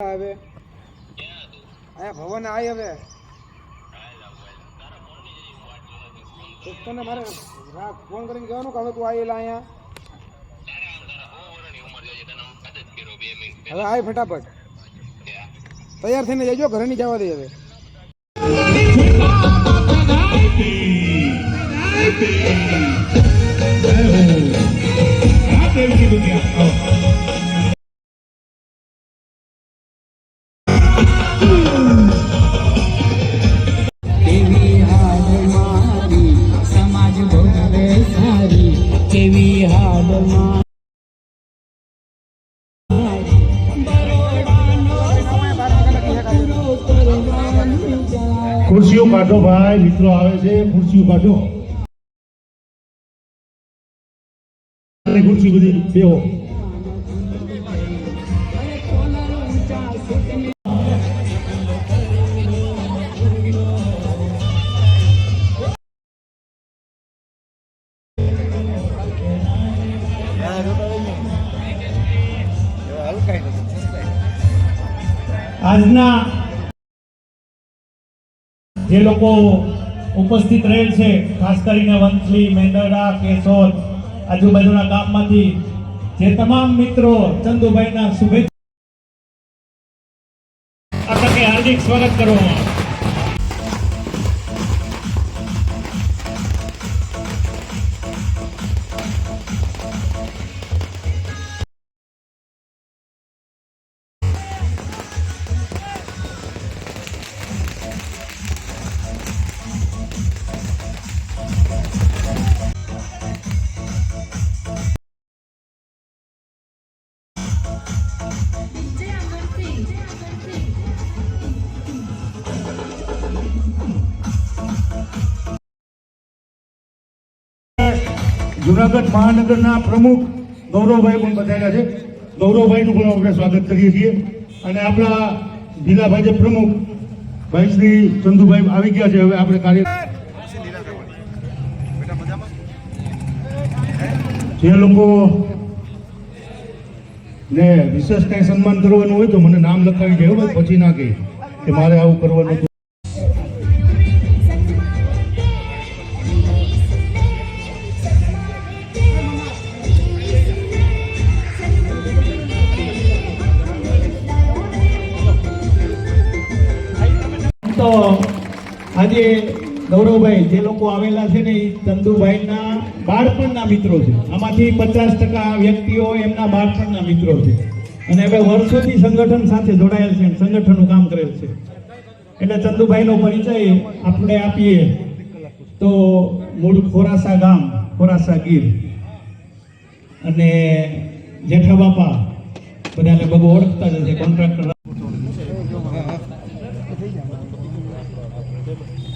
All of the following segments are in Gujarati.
હવે અહીંયા ભવન આય હવે. તને મારે ફોન કરીને કહેવાનું કે હવે તું આવેલા અહીંયા? હવે આય ફટાફટ. તૈયાર થઈને જજો ઘરે નહીં જવા દે હવે. કેવી કાઢો ભાઈ મિત્રો આવે છે ખુરશીઓ કાઢો ખુરશી બધી બેહો. આજના જે લોકો ઉપસ્થિત રહેલ છે, ખાસ કરીને વંથલી, મેંદરડા, કેશોદ, આજુબાજુના ગામમાંથી, જે તમામ મિત્રો ચંદુભાઈના શુભેચ્છા હાર્દિક સ્વાગત કરવામાં જુનાગઢ મહાનગરના પ્રમુખ ગૌરવભાઈ પણ બતાવ્યા છે. ગૌરવભાઈનું પણ આપણે સ્વાગત કરીએ છીએ. અને આપણા જિલ્લા ભાજપ પ્રમુખ ભાઈ શ્રી ચંદુભાઈ આવી ગયા છે. હવે આપણે કાર્ય જે લોકો ને વિશેષ કઈ સન્માન કરવાનું હોય તો મને નામ લખાવી જાય પછી ના કહે કે મારે આવું કરવાનું આજે ગૌરવભાઈ, જે લોકો આવેલા છે ને એ ચંદુભાઈના બાળપણના મિત્રો છે. આમાંથી પચાસ ટકા વ્યક્તિઓ એમના બાળપણના મિત્રો છે. અને હવે વર્ષોથી સંગઠન સાથે જોડાયેલ છે સંગઠનનું કામ કરેલ છે. એટલે ચંદુભાઈનો પરિચય આપણે આપીએ. તો મૂળ ખોરાસા ગામ, ખોરાસા ગીર. અને જેઠા બાપા બધા લગભગ ઓળખતા જ છે કોન્ટ્રાક્ટર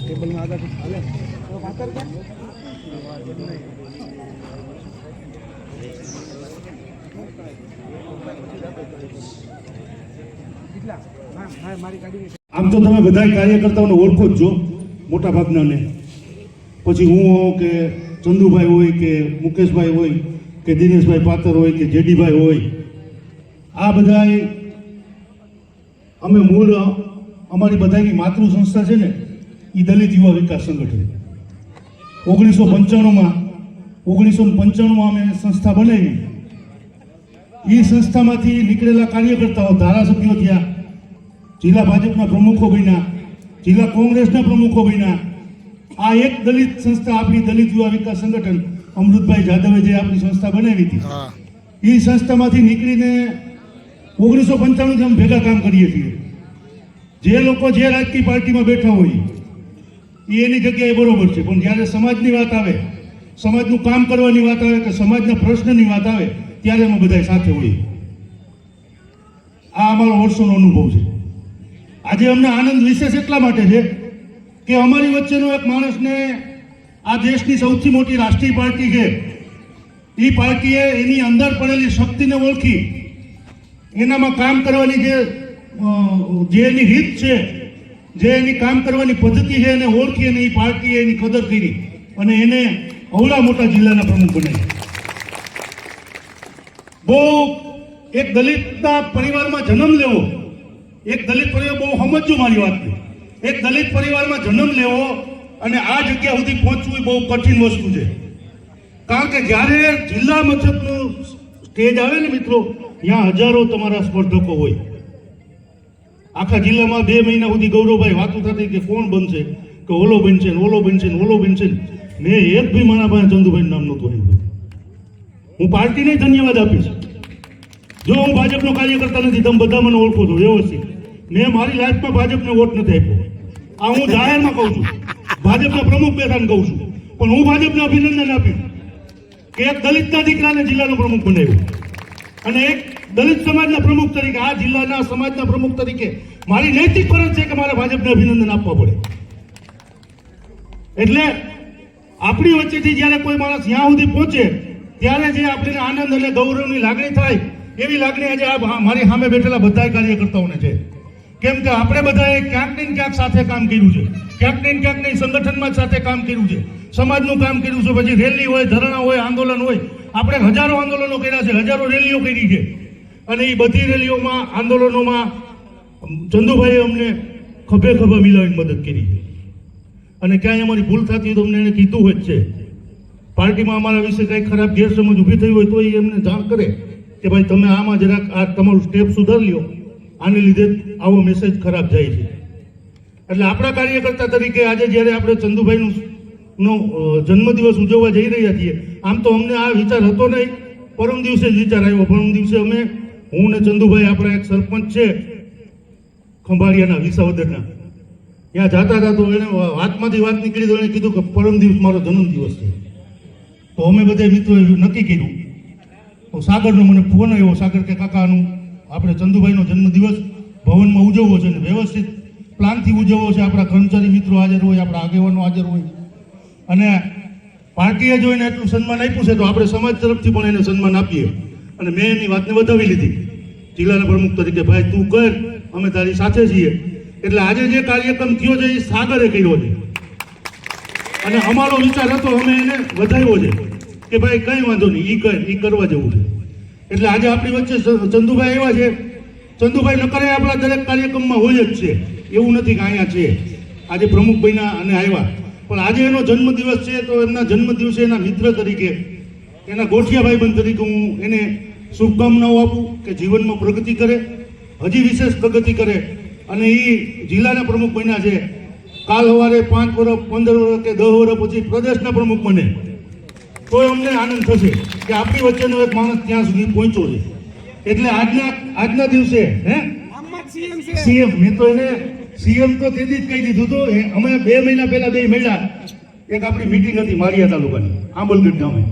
ટેબલમાં આગળ હાલે તો પાછળ ક્યાં કેટલા હા હા મારી ગાડી આમ તો તમે બધા કાર્યકર્તાઓને ઓળખો જ છો મોટા ભાગનાને પછી હું હોઉં કે ચંદુભાઈ હોય કે મુકેશભાઈ હોય કે દિનેશભાઈ પાતર હોય કે જેડીભાઈ હોય, આ બધા અમે મૂળ, અમારી બધાની માતૃ સંસ્થા છે ને એ દલિત યુવા વિકાસ સંગઠન. ઓગણીસો પંચાણુંમાં ઓગણીસો પંચાણુંમાં અમે સંસ્થા બનાવી. એ સંસ્થામાંથી નીકળેલા કાર્યકર્તાઓ ધારાસભ્યો થયા જિલ્લા ભાજપના પ્રમુખો બન્યા જિલ્લા કોંગ્રેસના પ્રમુખો બન્યા. આ એક દલિત સંસ્થા આપણી દલિત યુવા વિકાસ સંગઠન અમૃતભાઈ જાદવે જે આપણી સંસ્થા બનાવી હતી. એ સંસ્થામાંથી નીકળીને ઓગણીસો પંચાણુંથી અમે ભેગા કામ કરીએ છીએ. જે લોકો જે રાજકીય પાર્ટીમાં બેઠા હોય એ એની જગ્યાએ બરોબર છે. પણ જ્યારે સમાજની વાત આવે, સમાજનું કામ કરવાની વાત આવે કે સમાજના પ્રશ્નની વાત આવે, ત્યારે અમે બધા સાથે હોઈએ. આ અમારો વર્ષોનો અનુભવ છે. આજે અમને આનંદ વિશેષ એટલા માટે છે કે અમારી વચ્ચેનો એક માણસને આ દેશની સૌથી મોટી રાષ્ટ્રીય પાર્ટી છે. એ પાર્ટીએ એની અંદર પડેલી શક્તિને ઓળખી, એનામાં કામ કરવાની જે એની રીત છે જે એની કામ કરવાની પદ્ધતિ છે એને ઓળખી અને એ પાર્ટીએ એની કદર કરી અને એને અવળા મોટા જિલ્લાના પ્રમુખ બનાવી. બહુ એક દલિતના પરિવારમાં જન્મ લેવો, એક દલિત પરિવાર બહુ સમજજો મારી વાતને એક દલિત પરિવારમાં જન્મ લેવો અને આ જગ્યા સુધી પહોંચવું એ બહુ કઠિન વસ્તુ છે. કારણ કે જ્યારે જિલ્લા મથકનું સ્ટેજ આવે ને મિત્રો, ત્યાં હજારો તમારા સ્પર્ધકો હોય. આખા જિલ્લામાં બે મહિના સુધી ગૌરવભાઈ વાતો થતી કે કોણ બનશે કે ઓલો બનશે ને ઓલો બનશે ને ઓલો બનશે મેં એક બી મારા પાસે ચંદુભાઈ નામ નહોતું આવ્યું હું પાર્ટીને ધન્યવાદ આપીશ. જો હું ભાજપનો કાર્યકર્તા નથી, તમે બધા મને ઓળખો છો, વ્યવસ્થિત. મેં મારી લાઈફમાં ભાજપને વોટ નથી આપ્યો. આ હું જાહેરમાં કહું છું. ભાજપના પ્રમુખ બેઠાને કહું છું. પણ હું ભાજપને અભિનંદન આપ્યું કે એક દલિતના દીકરાને જિલ્લાનો પ્રમુખ બનાવ્યો. અને એક દલિત સમાજના પ્રમુખ તરીકે, આ જિલ્લાના સમાજના પ્રમુખ તરીકે મારી નૈતિક ફરજ છે કે મારે ભાજપને અભિનંદન આપવા પડે. એટલે આપણી વચ્ચેથી જ્યારે કોઈ માણસ ત્યાં સુધી પહોંચે, ત્યારે જે આપણને આનંદ અને ગૌરવની લાગણી થાય, એવી લાગણી આજે આ મારી સામે બેઠેલા બધા કાર્યકર્તાઓને છે. કેમ કે આપણે બધાએ ક્યાંક ને ક્યાંક સાથે કામ કર્યું છે. ક્યાંક ને ક્યાંક નહીં, સંગઠનમાં સાથે કામ કર્યું છે. સમાજનું કામ કર્યું છે, પછી રેલી હોય, ધરણા હોય, આંદોલન હોય, આપણે હજારો આંદોલનો કર્યા છે, હજારો રેલીઓ કરી છે. અને એ બધી રેલીઓમાં, આંદોલનોમાં ચંદુભાઈએ અમને ખભે ખભે મિલાવીને મદદ કરી અને ક્યાંય અમારી ભૂલ થતી હોય તો અમને એને કીધું હોય જ છે. પાર્ટીમાં અમારા વિશે કંઈ ખરાબ ગેરસમજ ઊભી થઈ હોય તો એ એમને જાણ કરે કે ભાઈ તમે આમાં જરાક આ તમારું સ્ટેપ સુધાર લ્યો. આને લીધે આવો મેસેજ ખરાબ જાય છે. એટલે આપણા કાર્યકર્તા તરીકે આજે જ્યારે આપણે ચંદુભાઈનું નો જન્મદિવસ ઉજવવા જઈ રહ્યા છીએ, આમ તો અમને આ વિચાર હતો નહીં. પરમ દિવસે જ વિચાર આવ્યો. પરમ દિવસે અમે હું ને ચંદુભાઈ આપણા એક સરપંચ છે, ખંભાળિયાના, વિસાવદરના. ત્યાં જાતા હતા તો એને વાતમાંથી વાત નીકળી તો એને કીધું કે પરમ દિવસ મારો જન્મદિવસ છે. તો અમે બધા મિત્રોએ નક્કી કર્યું. તો સાગરનો મને ફોન આવ્યો, સાગર કે, કાકાનું, આપણે ચંદુભાઈનો જન્મદિવસ ભવનમાં ઉજવવો છે અને વ્યવસ્થિત પ્લાનથી ઉજવવો છે. આપણા કર્મચારી મિત્રો હાજર હોય, આપણા આગેવાનો હાજર હોય. અને પાર્ટીએ જોઈને એટલું સન્માન આપ્યું છે, તો આપણે સમાજ તરફથી પણ એને સન્માન આપીએ. અને મેં એની વાતને વધાવી લીધી. જિલ્લાના પ્રમુખ તરીકે, ભાઈ, તું કર, અમે તારી સાથે છીએ. એટલે આજે જે કાર્યક્રમ થયો છે, એ સાગરે કર્યો છે. અને અમારો વિચાર હતો, અમે એને વધાર્યો છે. કે ભાઈ, કઈ વાંધો નહીં, ઈ કર, ઈ કરવા જેવું છે. એટલે આજે આપણી વચ્ચે ચંદુભાઈ આવ્યા છે. ચંદુભાઈ નકરે આપણા દરેક કાર્યક્રમમાં હોય જ છે. એવું નથી કે અહીંયા છે. આજે પ્રમુખભાઈના અને આવ્યા. પણ આજે એનો જન્મદિવસ છે, તો એમના જન્મદિવસે એના મિત્ર તરીકે, એના ગોઠિયા ભાઈબંધ તરીકે હું એને શુભકામનાઓ આપું કે જીવનમાં પ્રગતિ કરે હજી વિશેષ પ્રગતિ કરે. અને એ જિલ્લાના પ્રમુખ બન્યા છે. કાલ સવારે પાંચ વર્ષ પંદર વર્ષ કે દસ વર્ષ પછી પ્રદેશના પ્રમુખ બને. તો અમને આનંદ થશે કે આપણી વચ્ચેનો એક માણસ ત્યાં સુધી પહોંચ્યો છે. એટલે આજના આજના દિવસે હે? સીએમ મેં તો એને સીએમ તો તેથી જ કહી દીધું તો અમે બે મહિના પહેલા બે મહિના એક આપણી મીટિંગ હતી મારિયા તાલુકાની આંબલગઢ ગામે.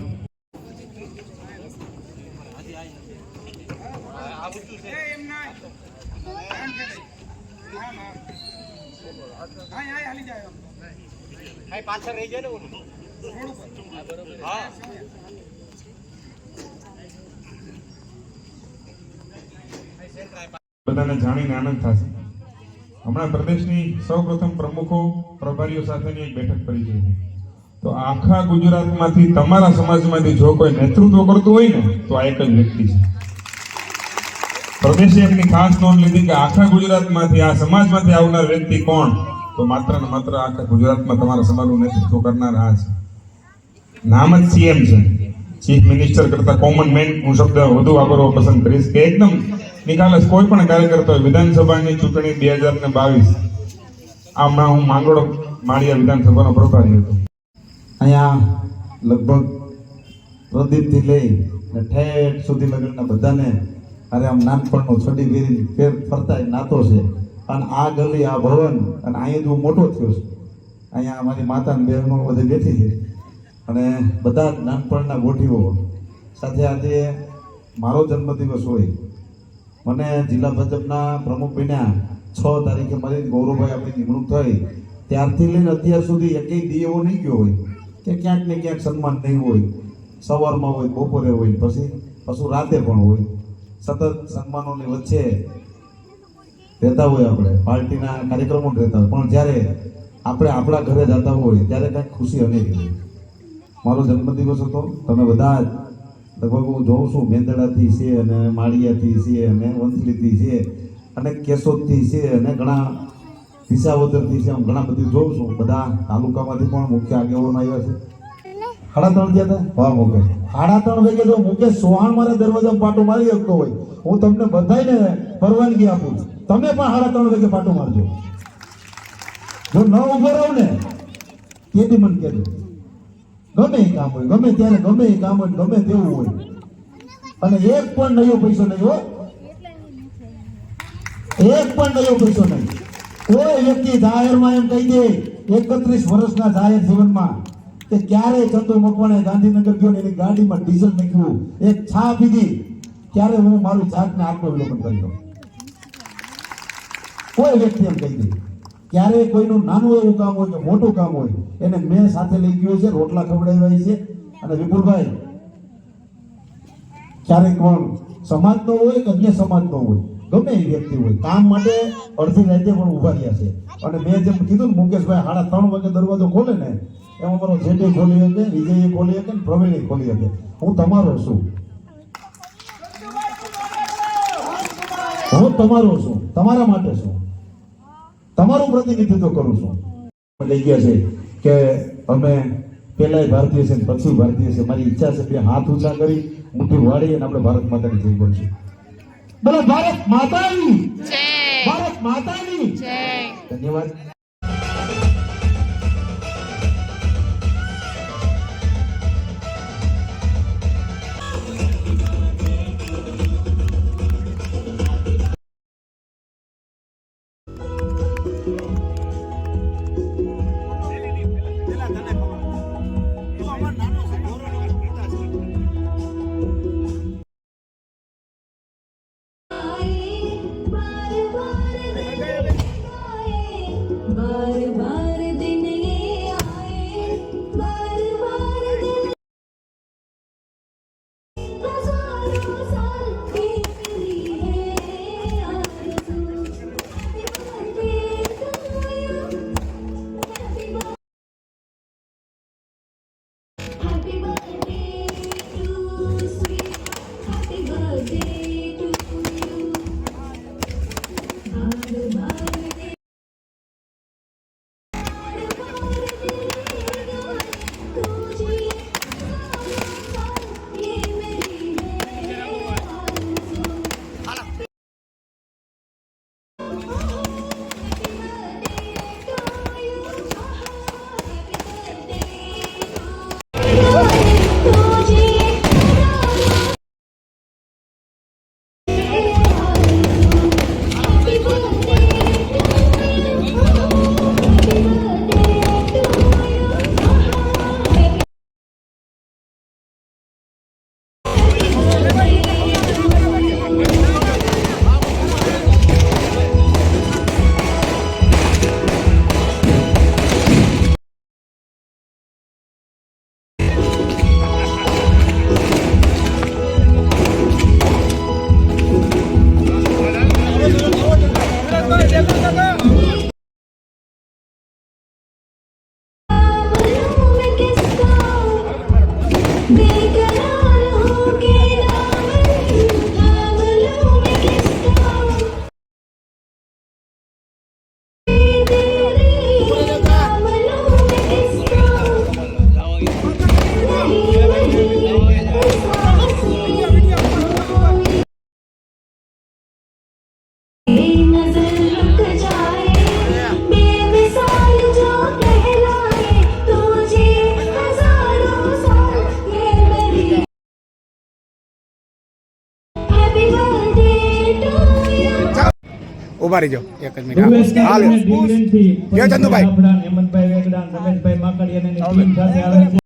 બધાને જાણીને આનંદ થશે. હમણાં પ્રદેશની સૌપ્રથમ પ્રમુખો, પ્રભારીઓ સાથેની એક બેઠક કરી છે તો આખા ગુજરાતમાંથી તમારા સમાજમાંથી જો કોઈ નેતૃત્વ કરતું હોય ને, તો આ એક જ વ્યક્તિ છે. પ્રદેશે ખાસ નોંધ લીધી કે આખા ગુજરાતમાંથી, આ સમાજમાંથી આવનાર વ્યક્તિ કોણ? તો માત્ર ને માત્ર આખા ગુજરાતમાં તમારા સમાજનું નેતૃત્વ કરનાર આ છે. નામ જ સીએમ છે. ચીફ મિનિસ્ટર કરતા કોમન મેન હું શબ્દ વધુ વાપરવો પસંદ કરીશ કે એકદમ નિકાલસ કોઈ પણ કાર્યકર્તા હોય, વિધાનસભાની ચૂંટણી બે હજાર ને બાવીસ આમાં હું માંગરોળ માળિયા વિધાનસભાનો પ્રભારી હતો. અહીંયા લગભગ પ્રદીપથી લઈ ઠેઠ સુધી લગ્નના બધાને અરે આમ નાનપણનો છડી વેરી ફેર ફરતા નાતો છે. અને આ ગલી, આ ભવન, અને અહીંયા હું મોટો થયો છે. અહીંયા અમારી માતા ને બહેનો બધી બેઠી છે. અને બધા જ નાનપણના ગોઠીઓ સાથે આજે મારો જન્મદિવસ હોય. મને જિલ્લા ભાજપના પ્રમુખ બન્યા. છ તારીખે મારી ગૌરવભાઈ આપણી નિમણૂક થઈ. ત્યારથી લઈને અત્યાર સુધી એકેય દી એવો નહીં ગયો હોય. કે ક્યાંક ને ક્યાંક સન્માન નહીં હોય. સવારમાં હોય, બપોરે હોય, પછી, પાછું રાતે પણ હોય. સતત સન્માનોની વચ્ચે રહેતા હોય આપણે. પાર્ટીના કાર્યક્રમો રહેતા હોય. પણ જ્યારે આપણે આપણા ઘરે જતા હોય, ત્યારે કાંઈક ખુશી અનેરી હોય. મારો જન્મદિવસ હતો. તમે બધા જ લગભગ હું જોઉં છું, મેંદડાથી છે અને માળિયાથી છે અને વંથલીથી છે અને કેશોદથી છે અને ઘણા વિસાવદરથી છે. આમ ઘણા બધી જોઉં છું. બધા તાલુકામાંથી પણ મુખ્ય આગેવાનો આવ્યા છે. સાડા ત્રણ ગયા હતા? હા મુકેશ સાડા ત્રણ વાગે જો મુકેશ સોહાણ મારા દરવાજા પાટો મારી શકતો હોય. હું તમને બધાને પરવાનગી આપું તમે પણ સાડા ત્રણ વાગે પાટો મારજો. જો ન ઊભો રહો ને તેથી મને કહેજો. ગમે એ કામ હોય ગમે ત્યારે ગમે એ કામ હોય ગમે તેવું હોય. અને એક પણ નયો પૈસો નહીં હો. એક પણ નયો પૈસો નહીં. કોઈ વ્યક્તિ જાહેરમાં એમ કહી દે એકત્રીસ વર્ષના જાહેર જીવનમાં કે ક્યારે ચંદુ મકવાણે ગાંધીનગર ગયો એની ગાડીમાં ડીઝલ નાખ્યું. એક છા પીધી. ત્યારે હું મારું જાતને આત્મવિલોપન કરી કોઈ વ્યક્તિ એમ કહી દે. ક્યારે કોઈનું નાનું એવું કામ હોય કે મોટું કામ હોય, એને મેં સાથે લઈ ગયો છે, રોટલા ખવડાવ્યા છે. અને વિપુલભાઈ ક્યારેક પણ સમાજનો હોય કે અન્ય સમાજનો હોય, ગમે એ વ્યક્તિ હોય, કામ માટે અડધી રાતે પણ ઊભા રહ્યા છે. અને મેં જેમ કીધું ને મુકેશભાઈ, સાડા ત્રણ વાગે દરવાજો ખોલે ને એમાં મારો જેટે ખોલી શકે વિજય ખોલી શકે ને પ્રવીણ ખોલી શકે હું તમારો છું. હું તમારો છું. તમારા માટે છું. તમારું પ્રતિનિધિત્વ કરું છું. લઈ ગયા છે કે અમે પહેલા ભારતીય છે પછી ભારતીય છે મારી ઈચ્છા છે કે હાથ ઊંચા કરી મુઠ્ઠી વાળી અને આપણે ભારત માતાની જય બોલશું બોલો ભારત માતાની. ભારત માતાની. ધન્યવાદ. ઊભા રહીજો એક જ મિનિટ. હાલ. જય ચંદુભાઈ. હેમંતભાઈ વેગડા રમેશભાઈ માકડિયા ટીમ સાથે આવે છે.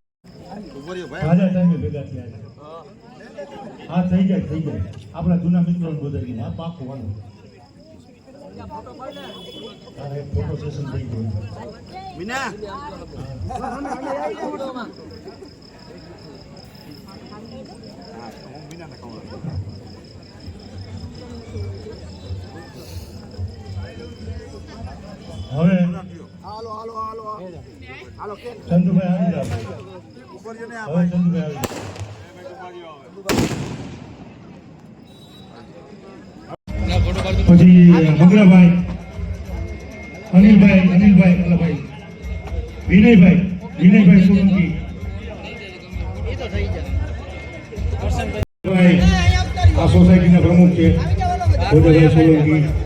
રાજા ટાઈમે ભેગા થયા હા થઈ જાય થઈ જાય. આપણા જૂના મિત્રો બોલાવી હા પાકું વાંધો ફોટો સેશન થઈ ગયું. હવે ચંદુભાઈ આવી હવે ચંદુભાઈ આવી પછી મગરાભાઈ અનિલભાઈ અનિલભાઈ ભાઈ. વિનયભાઈ વિનયભાઈ સોલંકી. ભાઈ આ સોસાયટીના પ્રમુખ છે. સોલંકી.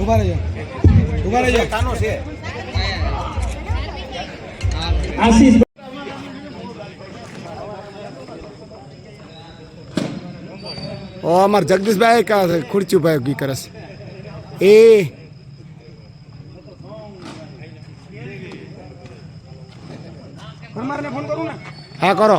ઊભા રહેજો. ઊભા રહેજો. કાનો છે આશીષ ઓ અમાર જગદીશભાઈ કા ખુરચીભાઈ કી કરસ એ. ફોન કરું ને? હા કરો.